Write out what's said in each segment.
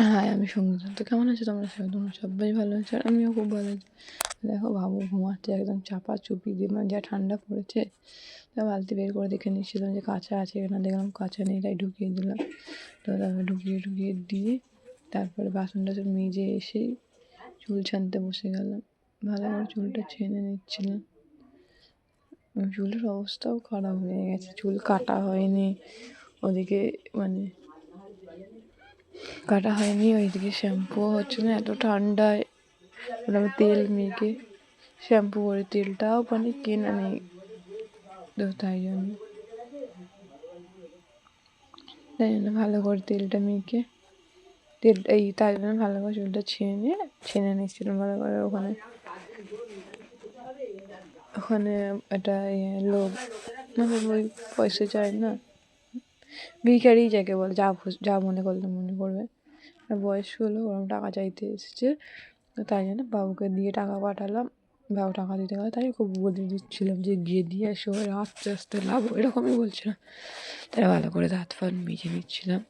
হ্যাঁ আমি সঙ্গীতা তো কেমন আছো তোমরা? সবাই তোমরা সবাই ভালো আছো আর আমিও খুব ভালো আছি। দেখো বাবু ঘুমাচ্ছে, একদম চাপা চুপি দিয়ে মানে যা ঠান্ডা পড়েছে, তা বালতি বের করে দেখে নিচ্ছিলাম যে কাঁচা আছে কিনা, দেখলাম কাঁচা নেই, তাই ঢুকিয়ে দিলাম। তো তারপরে ঢুকিয়ে ঢুকিয়ে দিয়ে তারপরে বাসন টাসন মেজে এসেই চুল ছানতে বসে গেলাম। ভালো করে চুলটা ছেনে নিচ্ছিলাম। চুলের অবস্থাও খারাপ হয়ে গেছে, চুল কাটা হয়নি। ওদিকে মানে কাটা হয়নি, ওইদিকে শ্যাম্পুও হচ্ছে না, এত ঠান্ডায় আমি তেল মেখে শ্যাম্পু করে তেলটাও মানে কেনা নেই। তাই জন্য। তাই জন্য ভালো করে তেলটা মেখে তেল এই তাই জন্য ভালো করে চুলটা ছেনে ছেনে নিচ্ছিলাম ভালো করে ওখানে। ওখানে একটা ইয়ে লোক মানে ওই পয়সা চায় না ভিখারি যাকে বলে, যা যা মনে করলে মনে করবে। বয়স্ক হলো ওরকম টাকা চাইতে এসেছে। তাই জন্য বাবুকে দিয়ে টাকা পাঠালাম। বাবু টাকা দিতে গেলে তাই খুব বলে দিচ্ছিলাম যে, গিয়ে দিয়ে এসো আস্তে আস্তে লাভ এরকমই বলছিলাম। তাই ভালো করে দাঁত ফাত মেজে নিচ্ছিলাম।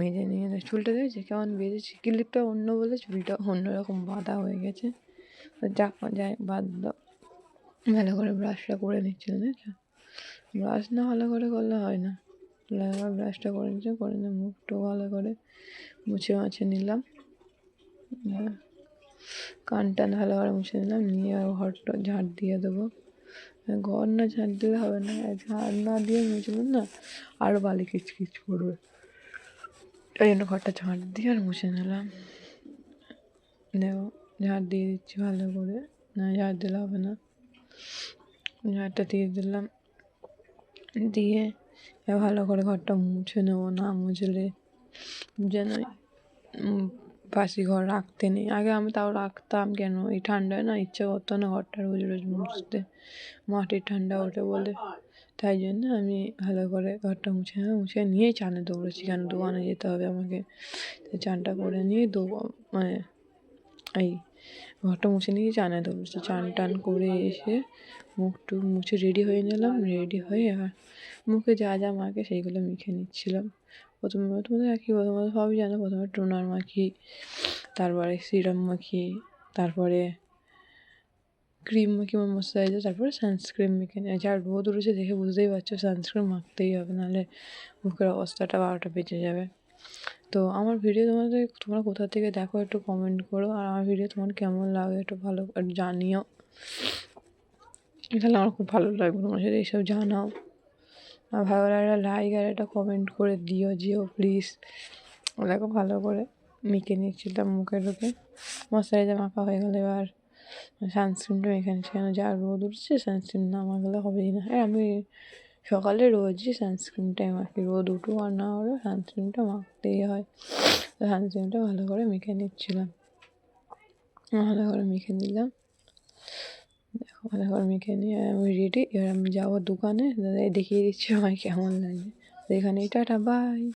মেজে নিয়ে চুলটা দেখেছি কেমন বেঁধেছি ক্লিপটা অন্য বলে চুলটা অন্যরকম বাঁধা হয়ে গেছে। যা বাদ দাও। ভালো করে ব্রাশটা করে নিচ্ছিলাম দেখছ? ব্রাশ না ভালো করে করলে হয় না। একবার ব্রাশটা করে নিচ্ছে করে নিয়ে মুখটা ভালো করে মুছে মাছে নিলাম। হ্যাঁ। কান টান ভালো করে মুছে নিলাম নিয়ে আর ঘরটা ঝাড় দিয়ে দেবো। হ্যাঁ, ঘর না ঝাড় দিলে হবে না ঝাড় না দিয়ে মুছলাম না আরও বালি কিচকিচ করবে। ওই জন্য ঘরটা ঝাড় দিয়ে আর মুছে নিলাম। দেখো ঝাড় দিয়ে দিচ্ছি ভালো করে না ঝাড় দিলে হবে না। ঝাড়টা দিয়ে দিলাম। দিয়ে ভালো করে ঘরটা মুছে নেব না মুছলে যেন বাসি ঘর রাখতে নেই। আগে আমি তাও রাখতাম কেন? এই ঠান্ডায় না ইচ্ছে করতো না ঘরটা রোজ রোজ মুছতে। মাটির ঠান্ডা ওঠে বলে। তাই জন্য আমি ভালো করে ঘরটা মুছে মুছে নিয়েই চানে দৌড়েছি কেন? দোকানে যেতে হবে আমাকে। চানটা করে নিয়ে দৌ মানে এই ঘরটা মুছে নিয়ে চানে দৌড়েছি চান টান করে এসে মুখ টুক মুছে রেডি হয়ে নিলাম রেডি হয়ে আর মুখে যা যা মাখে সেইগুলো মেখে নিচ্ছিলাম। প্রথমে প্রথমে একই প্রথমে সবই জানো, প্রথমে টোনার মাখি, তারপরে সিরাম মাখি, তারপরে ক্রিম মাখি বা ময়শ্চারাইজার তারপরে সানস্ক্রিন মেখে নিই যা রোদ উঠেছে দেখে বুঝতেই পারছ সানস্ক্রিন মাখতেই হবে, নাহলে মুখের অবস্থাটা বারোটা বেঁচে যাবে। তো আমার ভিডিও তোমাদের, তোমরা কোথা থেকে দেখো একটু কমেন্ট করো, আর আমার ভিডিও তোমার কেমন লাগে একটু ভালো জানিও। তাহলে আমার খুব ভালো লাগবে তোমার সাথে এইসব জানাও। আর ভালো লাগলে লাইক আর একটা কমেন্ট করে দিও যেও প্লিজ দেখো ভালো করে মেখে নিচ্ছিলাম মুখে ঢুকে মশারিতে মাখা হয়ে গেলে এবার। সানস্ক্রিনটা মেখে নিচ্ছি কেন? যা রোদ উঠছে সানস্ক্রিন না মাখলে হবেই না আর আমি সকালে রোজই সানস্ক্রিনটাই মাখি। রোদ উঠুক আর না হলেও সানস্ক্রিনটা মাখতেই হয়। তো সানস্ক্রিনটা ভালো করে মেখে নিচ্ছিলাম। ভালো করে মেখে নিলাম। ভালো মেখে নিয়ে আমি রেডি এবার আমি যাব দোকানে দাদা দেখিয়ে দিচ্ছি আমার কেমন লাগে। এখানে এখানেই টাটা বাই